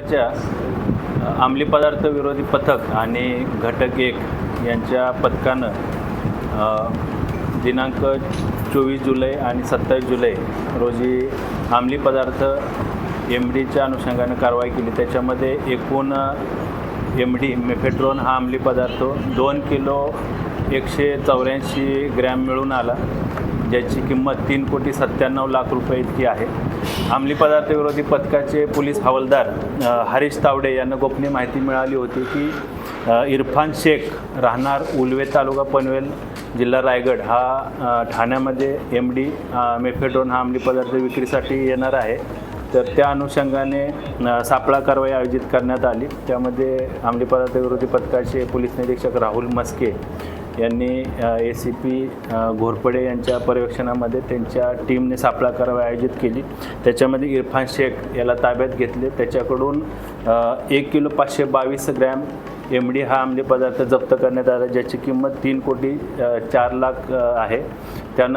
च्या अंमली पदार्थ विरोधी पथक आणि घटक एक यांच्या पथकानं दिनांक चोवीस जुलै आणि सत्तावीस जुलै रोजी अंमली पदार्थ एम डीच्या अनुषंगानं कारवाई केली. त्याच्यामध्ये एकूण एम डी मेफेड्रोन हा अंमली पदार्थ दोन किलो एकशे चौऱ्याऐंशी ग्रॅम मिळून आला. ज्याची किंमत तीन कोटी सत्त्याण्णव लाख रुपये इतकी आहे. अंमली पदार्थविरोधी पथकाचे पोलीस हवालदार हरीश तावडे यांना गोपनीय माहिती मिळाली होती की इरफान शेख राहणार उलवे तालुका पनवेल जिल्हा रायगड. हा ठाण्यामध्ये एम डी मेफेड्रोन हा अंमली पदार्थ विक्रीसाठी येणार आहे. तर त्या अनुषंगाने सापळा कारवाई आयोजित करण्यात आली. त्यामध्ये अंमली पदार्थविरोधी पथकाचे पोलीस निरीक्षक राहुल मस्के यांनी ए सी पी घोरपडे यांच्या पर्यवेक्षणामध्ये त्यांच्या टीमने सापळा कारवाई आयोजित केली. त्याच्यामध्ये इरफान शेख याला ताब्यात घेतले. त्याच्याकडून एक किलो पाचशे बावीस ग्रॅम एम डी हा अंमली पदार्थ जप्त करण्यात आला ज्याची किंमत तीन कोटी चार लाख आहे.